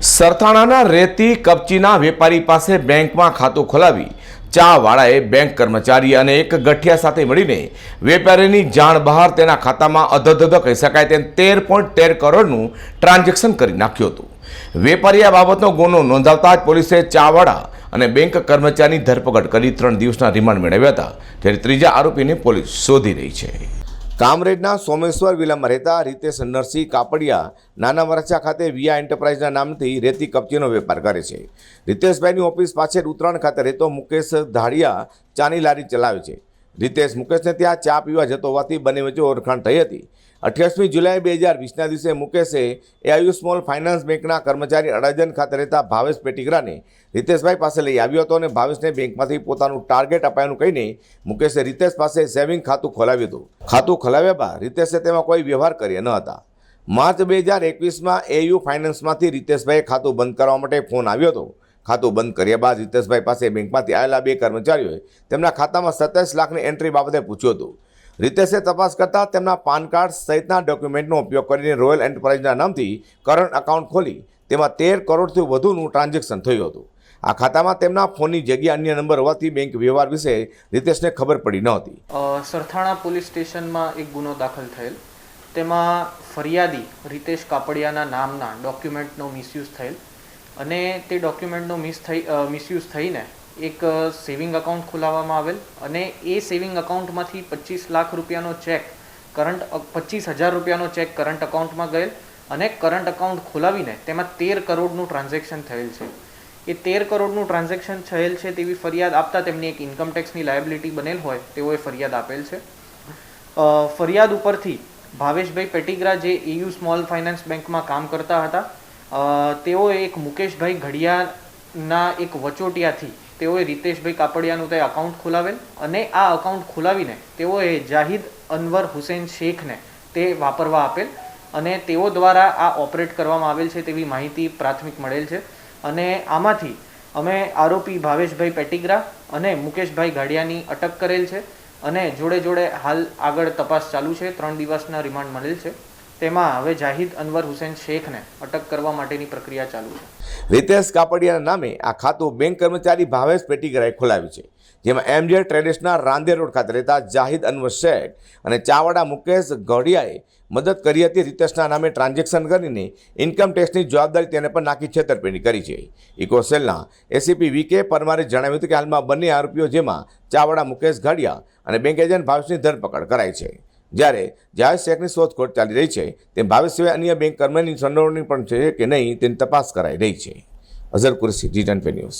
સરથાણાના રેતી કપચીના વેપારી પાસે બેંકમાં ખાતું ખોલાવી ચાવાળાએ બેંક કર્મચારી અને એક ગઠિયા સાથે મળીને વેપારીની જાણ બહાર તેના ખાતામાં અધધધ કહી શકાય તેમ તેર પોઈન્ટ તેર કરોડનું ટ્રાન્ઝેક્શન કરી નાખ્યું હતું. વેપારી આ બાબતનો ગુનો નોંધાવતા જ પોલીસે ચાવાળા અને બેંક કર્મચારીની ધરપકડ કરી ત્રણ દિવસના રિમાન્ડ મેળવ્યા હતા. જ્યારે ત્રીજા આરોપીને પોલીસ શોધી રહી છે. કામરેજના સોમેશ્વર વિલામાં રહેતા રીતેશ નરસિંહ કાપડિયા નાના વરસા ખાતે વિયા એન્ટરપ્રાઇઝના નામથી રેતી કપચીનો વેપાર કરે છે. રીતેશભાઈની ઓફિસ પાછળ ઉત્તરાયણ ખાતે રહેતો મુકેશ ધાડિયા ચાની લારી ચલાવે છે. રીતેશ મુકેશને ત્યાં ચા પીવા જતો હોવાથી બંને વચ્ચે ઓળખાણ થઈ હતી. અઠ્યાસમી જુલાઈ બે હજાર વીસના દિવસે મુકેશે એઆયુ સ્મોલ ફાઇનાન્સ બેંકના કર્મચારી અડાજન ખાતે રહેતા ભાવેશ પેટીગરાને રીતેશભાઈ પાસે લઈ આવ્યો હતો અને ભાવેશને બેંકમાંથી પોતાનું ટાર્ગેટ અપાયાનું કહીને મુકેશે રીતેશ પાસે સેવિંગ ખાતું ખોલાવ્યું હતું. ખાતું ખોલાવ્યા બાદ રીતેશે તેમાં કોઈ વ્યવહાર કર્યા ન હતા. માર્ચ બે હજાર એકવીસમાં એયુ ફાઇનાન્સમાંથી રીતેશભાઈએ ખાતું બંધ કરવા માટે ફોન આવ્યો હતો. ખાતું બંધ કર્યા બાદ રીતેશભાઈ પાસે બેંકમાંથી આવેલા બે કર્મચારીઓએ તેમના ખાતામાં સત્યાવીસ લાખની એન્ટ્રી બાબતે પૂછ્યું હતું. રીતેશે તપાસ કરતાં તેમના પાન કાર્ડ સહિતના ડોક્યુમેન્ટનો ઉપયોગ કરીને રોયલ એન્ટરપ્રાઇઝના નામથી કરંટ અકાઉન્ટ ખોલી તેમાં તેર કરોડથી વધુનું ટ્રાન્ઝેક્શન થયું હતું. આ ખાતામાં તેમના ફોનની જગ્યા અન્ય નંબર હોવાથી બેંક વ્યવહાર વિશે રીતેશને ખબર પડી નહોતી સરથાણા પોલીસ સ્ટેશનમાં એક ગુનો દાખલ થયેલ. તેમાં ફરિયાદી રીતેશ કાપડિયાના નામના ડોક્યુમેન્ટનો મિસયુઝ થયેલ. અને તે ડોક્યુમેન્ટનો મિસ થઈ મિસયુઝ થઈને એક સેવિંગ અકાઉન્ટ ખોલાવવામાં આવેલ અને એ સેવિંગ અકાઉન્ટમાંથી પચીસ લાખ રૂપિયાનો ચેક કરંટ પચીસ હજાર રૂપિયાનો ચેક કરંટ અકાઉન્ટમાં ગયેલ અને કરંટ અકાઉન્ટ ખોલાવીને તેમાં તેર કરોડનું ટ્રાન્ઝેક્શન થયેલ છે. એ તેર કરોડનું ટ્રાન્ઝેક્શન થયેલ છે તેવી ફરિયાદ આપતા તેમની એક ઇન્કમ ટેક્સની લાયબિલિટી બનેલ હોય તેઓએ ફરિયાદ આપેલ છે. ફરિયાદ ઉપરથી ભાવેશભાઈ પેટીગ્રા જે એયુ સ્મોલ ફાઇનાન્સ બેંકમાં કામ કરતા હતા અ, તેઓએ એક મુકેશભાઈ ઘડિયાના એક વચોટિયાથી તેઓએ રીતેશભાઈ કાપડિયાનું તે અકાઉન્ટ ખોલાવેલ અને આ અકાઉન્ટ ખોલાવીને તેઓએ જાહિદ અનવર હુસેન શેખને તે વાપરવા આપેલ અને તેઓ દ્વારા આ ઓપરેટ કરવામાં આવેલ છે તેવી માહિતી પ્રાથમિક મળેલ છે. અને આમાંથી અમે આરોપી ભાવેશભાઈ પેટીગરા અને મુકેશભાઈ ગાડિયાની અટક કરેલ છે અને જોડે જોડે હાલ આગળ તપાસ ચાલુ છે. ત્રણ દિવસના રિમાન્ડ મળેલ છે. તેમાં હવે જાહિદ અનવર હુસેન શેખને અટક કરવા માટેની પ્રક્રિયા ચાલુ છે. રિતેશ કાપડિયાના નામે આ ખાતું બેંક કર્મચારી ભાવેશ પેટીગરાએ ખોલાવ્યું છે, જેમાં એમજે ટ્રેડર્સના રાંદેર રોડ ખાતે રહેતા જાહિદ અનવર શેખ અને ચાવડા મુકેશ ગઢિયાએ મદદ કરી હતી. રિતેશના નામે ટ્રાન્ઝેક્શન કરીને ઇન્કમ ટેક્સની જવાબદારી તેને પર નાખી છેતરપિંડી કરી છે. ઇકોસેલના એસીપી વી કે પરમારે જણાવ્યું હતું કે હાલમાં બંને આરોપીઓ જેમાં ચાવડા મુકેશ ઘડિયા અને બેંક એજન્ટ ભાવેશની ધરપકડ કરાઈ છે. જ્યારે જાહેર શેખની શોધખોળ ચાલી રહી છે, તેમ ભાવે સિવાય અન્ય બેંક કર્મીની સંડોવણી પણ છે કે નહીં તેની તપાસ કરાઈ રહી છે. Azhar Qureshi, G ten news.